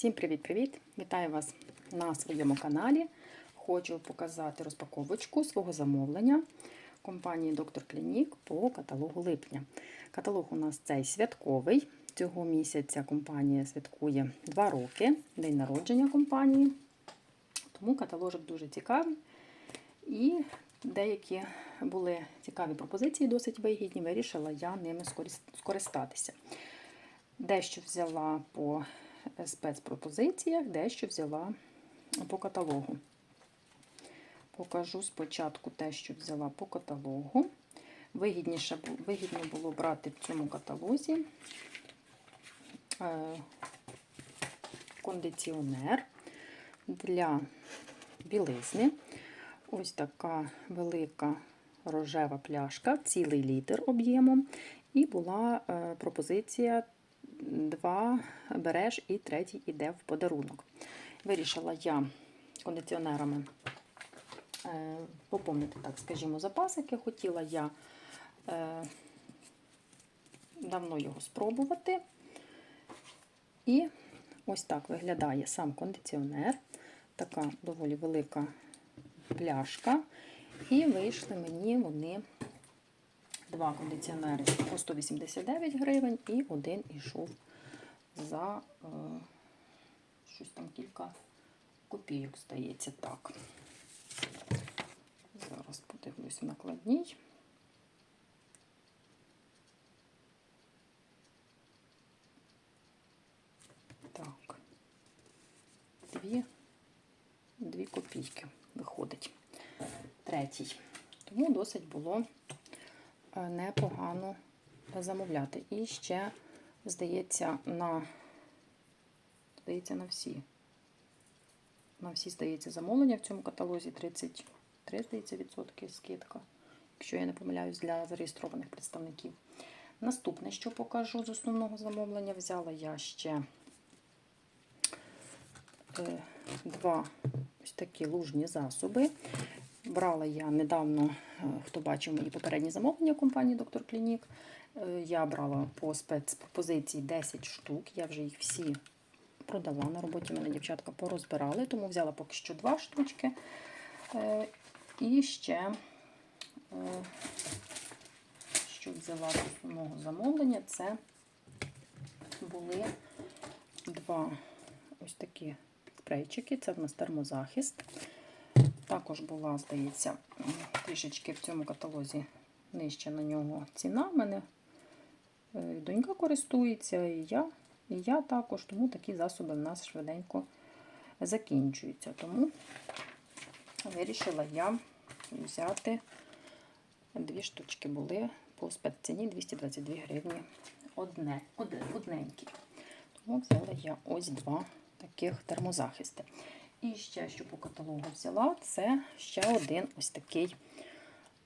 Всім привіт-привіт! Вітаю вас на своєму каналі. Хочу показати розпаковочку свого замовлення компанії Доктор Клінік по каталогу липня. Каталог у нас цей святковий. Цього місяця компанія святкує 2 роки, день народження компанії. Тому каталожок дуже цікавий. І деякі були цікаві пропозиції, досить вигідні. Вирішила я ними скористатися. Дещо взяла по спецпропозиціях, дещо взяла по каталогу. Покажу спочатку те, що взяла по каталогу. Вигідніше, Вигідно було брати в цьому каталозі е, кондиціонер для білизни. Ось така велика рожева пляшка, цілий літр об'ємом. І була е, пропозиція два береш і третій іде в подарунок. Вирішила я кондиціонерами е, поповнити, так скажімо, запасики. Хотіла я е, давно його спробувати. І ось так виглядає сам кондиціонер. Така доволі велика пляшка. І вийшли мені вони два кондиціонери по 189 гривень і один ішов за е, щось там кілька копійок, здається, так. Зараз подивлюсь накладній. Так, дві, дві копійки виходить. Третій. Тому досить було непогано замовляти. І ще, здається, на здається, на всі. На всі, здається, замовлення в цьому каталозі 33, здається, відсотки скидка, якщо я не помиляюсь, для зареєстрованих представників. Наступне, що покажу з основного замовлення, взяла я ще е, два ось такі лужні засоби. Брала я недавно, е, хто бачив мої попередні замовлення компанії Доктор Клінік. Е, я брала по спецпропозиції 10 штук, я вже їх всі продала. На роботі мене дівчатка порозбирали, тому взяла поки що 2 штучки. Е, і ще, що взяла з основного замовлення, це були два ось такі спрейчики. Це в нас термозахист. Також була, здається, трішечки в цьому каталозі нижче на нього ціна. У мене е, донька користується, і я, і я також, тому такі засоби в нас швиденько закінчуються. Тому вирішила я взяти дві штучки були по спецціні 222 гривні одне, одненькі. Тому взяла я ось два таких термозахисти. І ще, що по каталогу взяла, це ще один ось такий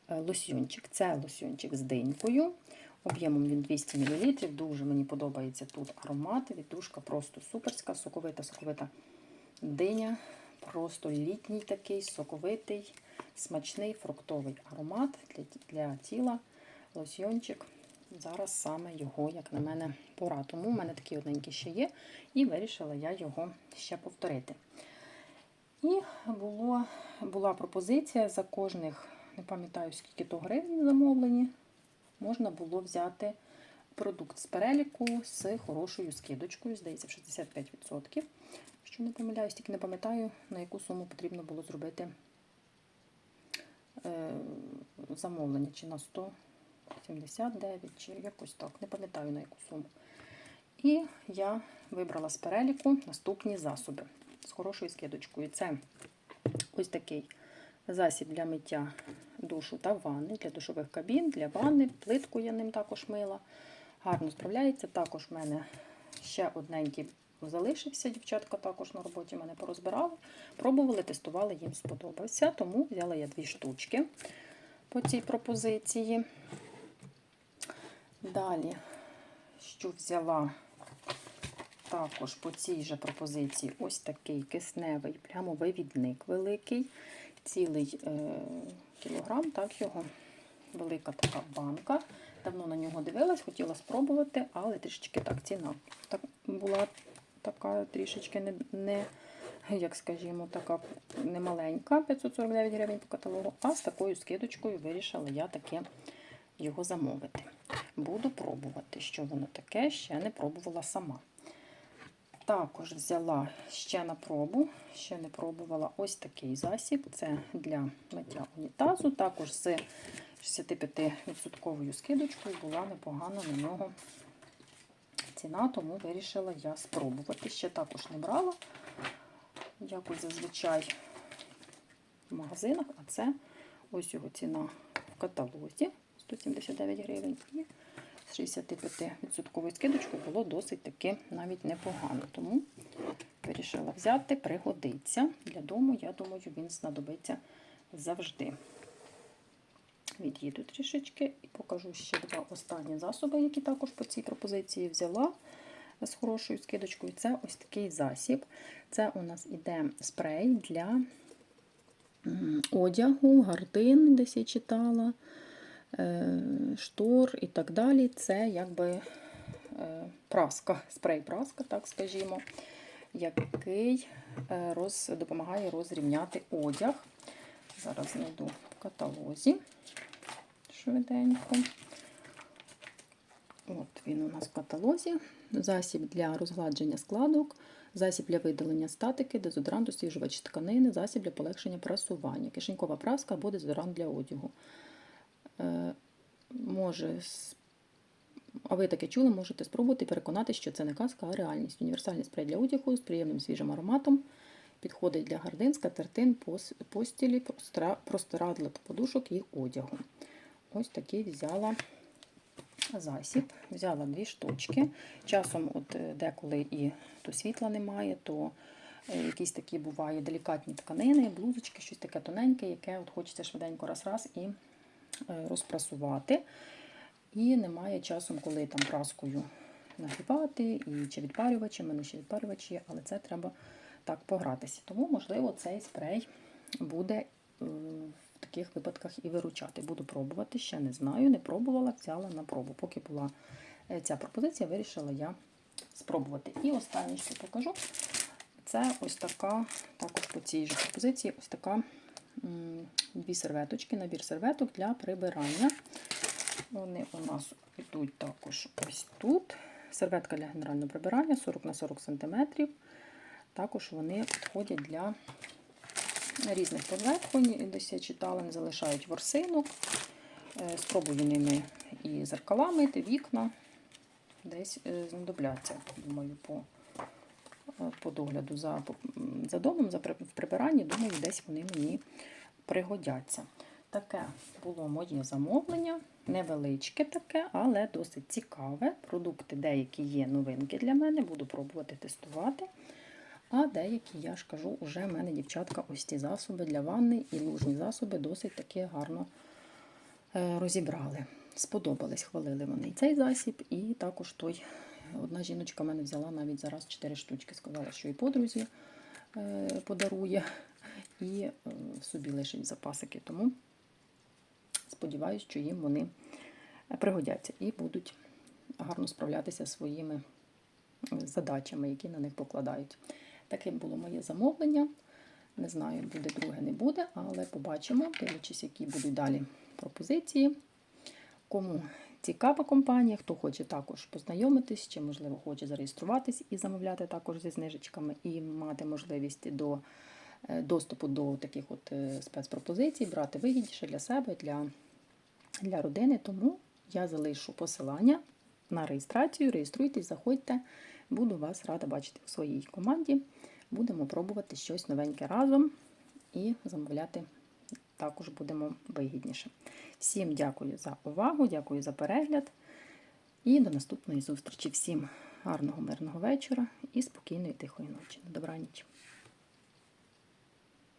е, лосьйончик. Це лосьйончик з динькою. Об'ємом він 200 мл. Дуже мені подобається тут аромат. Віддушка просто суперська, соковита, соковита диня. Просто літній такий, соковитий, смачний фруктовий аромат для для тіла. Лосьйончик. Зараз саме його, як на мене, пора. Тому в мене такий одненький ще є, і вирішила я його ще повторити. І було, була пропозиція за кожних, не пам'ятаю, скільки то гривень замовлені, можна було взяти продукт з переліку з хорошою скидочкою, здається, в 65%. Що не помиляюсь, тільки не пам'ятаю, на яку суму потрібно було зробити е, замовлення, чи на 179, чи якось так, не пам'ятаю на яку суму. І я вибрала з переліку наступні засоби з хорошою скидочкою. Це ось такий засіб для миття душу та ванни, для душових кабін, для ванни, плитку я ним також мила. Гарно справляється. Також в мене ще одненький залишився. Дівчатка також на роботі мене порозбирали. Пробували, тестували, їм сподобався. Тому взяла я дві штучки по цій пропозиції. Далі, що взяла також по цій же пропозиції ось такий кисневий прямовивідник великий, цілий е, кілограм, так його велика така банка. Давно на нього дивилась, хотіла спробувати, але трішечки так ціна так була така трішечки не, не як скажімо, така немаленька, 549 гривень по каталогу, а з такою скидочкою вирішила я таке його замовити. Буду пробувати, що воно таке, ще не пробувала сама. Також взяла ще на пробу, ще не пробувала ось такий засіб. Це для миття унітазу. Також з 65% скидочкою була непогана на нього ціна, тому вирішила я спробувати. Ще також не брала, якось зазвичай в магазинах, а це ось його ціна в каталозі 179 гривень. З 65% скидочкою було досить таки навіть непогано. Тому вирішила взяти, пригодиться. Для дому, я думаю, він знадобиться завжди. Від'їду трішечки і покажу ще два останні засоби, які також по цій пропозиції взяла з хорошою скидочкою. Це ось такий засіб. Це у нас іде спрей для одягу, гардин, десь я читала, штор і так далі. Це якби е, праска, спрей-праска, так скажімо, який е, роз, допомагає розрівняти одяг. Зараз знайду в каталозі швиденько. От він у нас в каталозі. Засіб для розгладження складок, засіб для видалення статики, дезодорант, освіжувач тканини, засіб для полегшення прасування, кишенькова праска або дезодорант для одягу. Е, може, а ви таке чули, можете спробувати і переконатися, що це не казка, а реальність. Універсальний спрей для одягу з приємним свіжим ароматом. Підходить для гардин, скатертин, постілі, простирадла та подушок і одягу. Ось такий взяла засіб. Взяла дві штучки. Часом, от е, деколи і то світла немає, то е, якісь такі буває делікатні тканини, блузочки, щось таке тоненьке, яке от хочеться швиденько раз-раз і розпрасувати. І немає часом, коли там праскою нагрівати, і чи відпарювачем, мене ще відпарювач є, але це треба так погратися. Тому, можливо, цей спрей буде е, в таких випадках і виручати. Буду пробувати, ще не знаю, не пробувала, взяла на пробу. Поки була е, ця пропозиція, вирішила я спробувати. І останнє, що покажу, це ось така, також по цій же пропозиції, ось така дві серветочки, набір серветок для прибирання. Вони у нас йдуть також ось тут. Серветка для генерального прибирання 40 на 40 см. Також вони підходять для різних поверхонь. Десь я читала, не залишають ворсинок. Е, Спробую ними і зеркала мити, вікна. Десь е, знадобляться, думаю, по, е, по догляду за, за домом, за в прибиранні, думаю, десь вони мені пригодяться. Таке було моє замовлення. Невеличке таке, але досить цікаве. Продукти деякі є новинки для мене, буду пробувати тестувати. А деякі, я ж кажу, уже в мене дівчатка ось ці засоби для ванни і лужні засоби досить таки гарно е, розібрали. Сподобались, хвалили вони і цей засіб, і також той. Одна жіночка в мене взяла навіть зараз 4 штучки. Сказала, що і подрузі е, подарує, і е, собі лишить запасики. Тому сподіваюся, що їм вони пригодяться і будуть гарно справлятися своїми задачами, які на них покладають. Таким було моє замовлення. Не знаю, буде друге, не буде, але побачимо, дивлячись, які будуть далі пропозиції. Кому цікава компанія, хто хоче також познайомитись, чи, можливо, хоче зареєструватись і замовляти також зі знижечками, і мати можливість до е, доступу до таких от е, спецпропозицій, брати вигідніше для себе, для, для родини. Тому я залишу посилання на реєстрацію. Реєструйтесь, заходьте. Буду вас рада бачити у своїй команді. Будемо пробувати щось новеньке разом і замовляти також будемо вигідніше. Всім дякую за увагу, дякую за перегляд і до наступної зустрічі. Всім гарного, мирного вечора і спокійної тихої ночі. Добраніч.